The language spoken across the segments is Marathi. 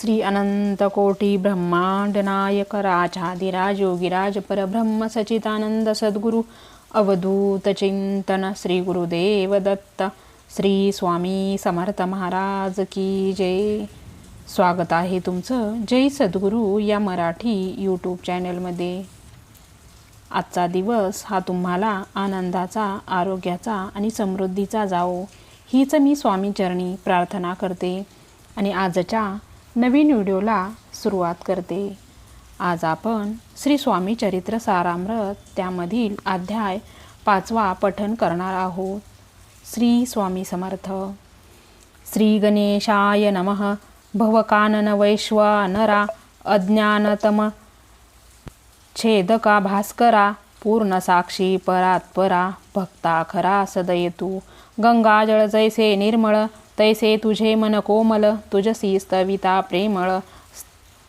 श्री अनंत कोटी ब्रह्मांड नायक राजाधिराज योगीराज परब्रह्म सचितानंद सद्गुरु अवधूत चिंतन श्री गुरुदेव दत्त श्री स्वामी समर्थ महाराज की जय. स्वागत आहे तुमचं जय सद्गुरू या मराठी यूट्यूब चॅनलमध्ये आजचा दिवस हा तुम्हाला आनंदाचा आरोग्याचा आणि समृद्धीचा जावो. हीच मी स्वामीचरणी प्रार्थना करते. आणि आजच्या नवीन व्हिडिओला सुरुवात करते. आज आपण श्री स्वामी चरित्र सारामृत त्यामधील अध्याय पाचवा पठन करणार आहोत. श्री स्वामी समर्थ. श्री गणेशाय नमः. भवकानन वैश्वानरा अज्ञानतम. छेदका भास्करा. पूर्ण साक्षी परात्परा. भक्ता खरा सदयतू. गंगाजळ जैसे निर्मळ. तैसे तुझे मन कोमल तुझसी स्तविता प्रेमळ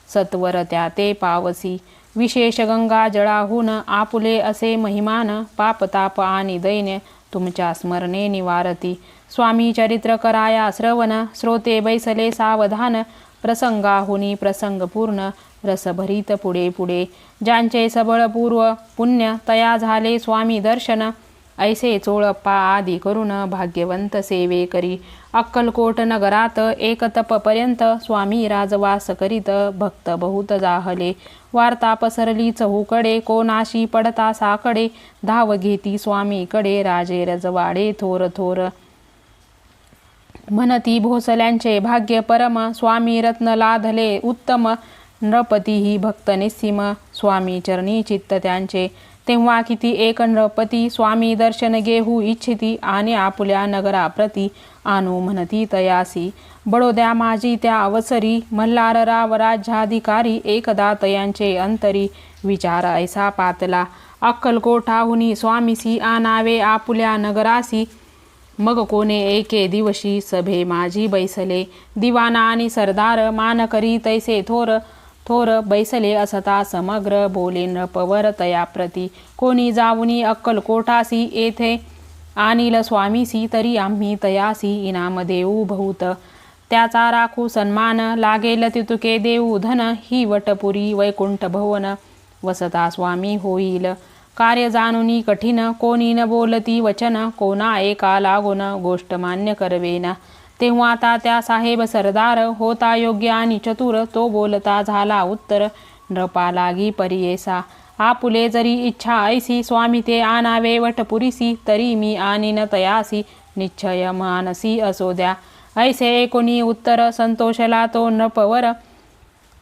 सत्वर त्या ते पावसी। विशेष गंगा जळाहून आपुले असे महिमान पापताप आणि दैन्य तुमच्या स्मरणे निवारती। स्वामी चरित्र कराया श्रवण श्रोते बैसले सावधान प्रसंगाहुनी प्रसंग पूर्ण रसभरीत पुढे पुढे। ज्यांचे सबळ पूर्व पुण्य तया झाले स्वामी दर्शन ऐसे चोळप्पा आदी करून भाग्यवंत सेवे करी. अक्कलकोट नगरात एक तपपर्यंत स्वामी राजवास करीत भक्त बहुत जाहले. वार्ता पसरली चहूकडे कोणाशी पडता साकडे. धाव घेती स्वामीकडे राजे रजवाडे थोर थोर. म्हणती भोसल्यांचे भाग्य परम स्वामी रत्न लाधले उत्तम. नृपती ही भक्त निस्सीम स्वामी चरणी चित्त त्यांचे. तेव्हा किती एक नृपती स्वामी दर्शन घेऊ इच्छिती आणि आपुल्या नगराप्रती आणू म्हणती तयासी. बडोद्या माझी त्या अवसरी मल्हारराव राज्याधिकारी एकदा तयांचे अंतरी विचार ऐसा पातला. अक्कलकोठाहुनी स्वामीसी आनावे आपुल्या नगरासी. मग कोणे एके दिवशी सभे माझी बैसले. दिवाना आणि सरदार मान करी तैसे थोर. थोर बैसले असता समग्र बोले नृपवर तयाप्रती कोणी जाऊनी अक्कलकोटासी येथे? आणिल स्वामीसी तरी आम्ही तयासी इनाम देऊ भूत. त्याचा राखू सन्मान लागेल तितुके देऊ धन ही वटपुरी वैकुंठ भवन. वसता स्वामी होईल. कार्य जाणुनी कठीण कोणी न बोलती वचन कोणा एका लागून गोष्ट मान्य करवेना. तेव्हा आता त्या साहेब सरदार होता योग्य आणि चतुर तो बोलता झाला उत्तर नृपा लागी परियेसा आपुले जरी इच्छा ऐसी स्वामी ते आणावे वटपुरीसी तरी मी आणीन तयासी निश्चय मानसी असो द्या. ऐसे कोणी उत्तर संतोषला तो नृपवर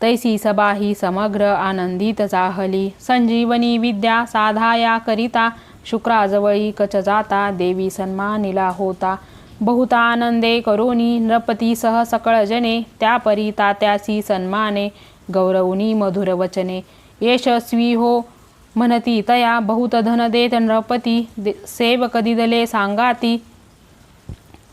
तैसी सभा ही समग्र आनंदित जाहली. संजीवनी विद्या साधाया करिता शुक्राजवळी कच जाता देवी सन्मानिला होता. बहुता आनंदे करोनी नृपतीसह सकळ जने त्यापरी तात्यासी सन्माने गौरवनी मधुर वचने यशस्वी हो म्हणती तया बहुत धन देत नृपती सेवक दिदले सांगाती।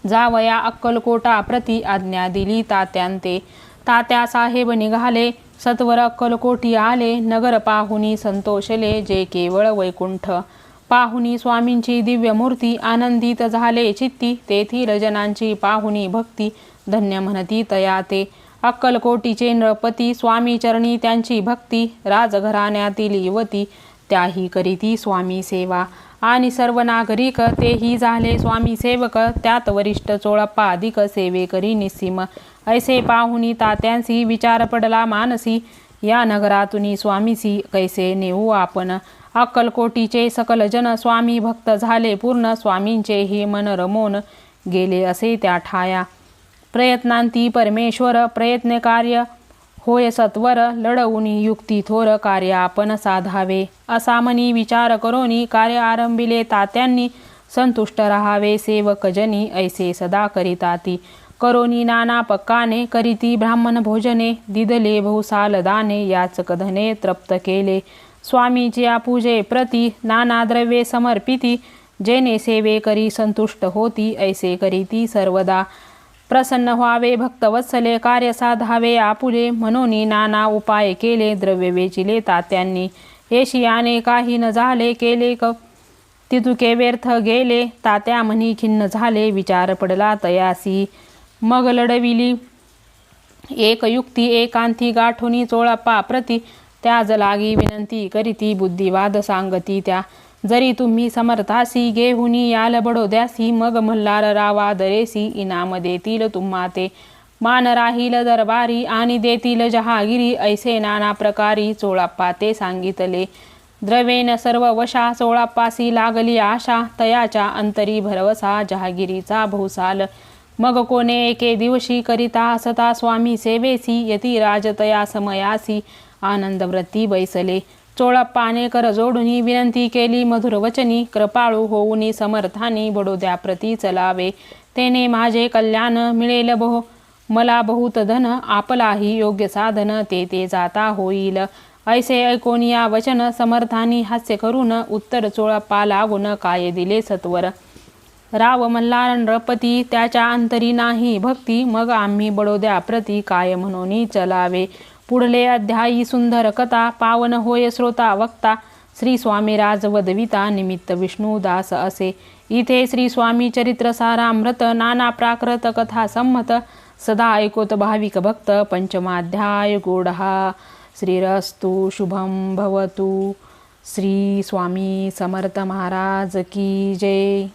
जावया अक्कलकोटा प्रती आज्ञा दिली तात्यांते। तात्या साहेब निघाले सत्वर अक्कलकोटी आले नगर पाहुनी संतोषले जे केवळ वैकुंठ। पाहुनी स्वामींची दिव्य मूर्ती आनंदित झाले चित्ती तेथील जनांची पाहुनी भक्ती धन्य म्हणती तया ते. अक्कलकोटीचे नृपती स्वामी चरणी त्यांची भक्ती राजघराण्यातील युवती त्याही करीती स्वामी सेवा. आणि सर्व नागरिक तेही झाले स्वामी सेवक त्यात वरिष्ठ चोळप्पा अधिक सेवेकरी निस्सीम. ऐसे पाहुनी तात्यांसी विचार पडला मानसी या नगरातून स्वामीसी कैसे नेऊ आपण? अक्कलकोटीचे सकल जन स्वामी भक्त झाले. पूर्ण स्वामींचे हे मन रमोन गेले असे त्या ठाया. प्रयत्नांती परमेश्वर प्रयत्न कार्य होय सत्वर लढवूनी युक्ती थोर कार्य आपण साधावे. असामनी विचार करोनी कार्य आरंभिले तात्यांनी संतुष्ट राहावे सेवकजनी ऐसे सदा करिताती. करोनी नाना पक्काने करीती ब्राह्मण भोजने दिदले बहुसाल याच कधने तृप्त केले. स्वामीची पूजे प्रती नाना द्रव्ये समर्पिती जेने सेवे करी संतुष्ट होती ऐसे करीती सर्वदा प्रसन्न व्हावे भक्तवत्सले कार्य साधावे आपुले म्हणून नाना उपाय केले द्रव्य वेचिले तात्यांनी येशियाने काही न झाले केले क तितुके व्यर्थ गेले तात्या म्हणी खिन्न झाले विचार पडला तयासी मग लढविली एक युक्ती एकांती गाठोनी चोळप्पा प्रती त्या जलागी विनंती करीती बुद्धिवाद सांगती त्या. जरी तुम्ही समर्थासी गेहुनी याल बडोद्यासी मग मल्हार रावा दरेसी इनाम देतील तुम्हा ते मान राहील दरबारी आणि देतील जहागिरी ऐसे नाना प्रकारी चोळाप्पा ते सांगितले. द्रवेन सर्व वशा चोळाप्पासी लागली आशा तयाच्या अंतरी भरवसा जहागिरीचा भोसाल. मग कोणे एके दिवशी करिता असता स्वामी सेवेसी यती राजतया समयासी. आनंदव्रती बैसले. चोळा कर जोडुनी विनंती केली मधुर वचनी कृपाळू होऊनी समर्थानी बडोद्या प्रती चलावे. तेने माझे कल्याण मिळेल बहु मला बहुत धन आपलाही योग्य साधन ते ते जाता होईल. ऐसे ऐकून या वचन समर्थानी हास्य करून उत्तर चोळप्पा लागून काय दिले सत्वर? राव मल्हार नृपती त्याच्या अंतरी नाही भक्ती मग आम्ही बडोद्या प्रती काय म्हणून चलावे? पुढले अध्यायी सुंदर कथा पावन होय श्रोता वक्ता श्री स्वामी राजवदविता निमित्त विष्णुदास असे. इथे श्री स्वामी चरित्र सारामृत नाना प्राकृत कथा संमत सदा ऐकोत भाविक भक्त पंचमाध्याय गोडहा श्रीरस्तु शुभम भवतु. श्री स्वामी समर्थ महाराज की जय.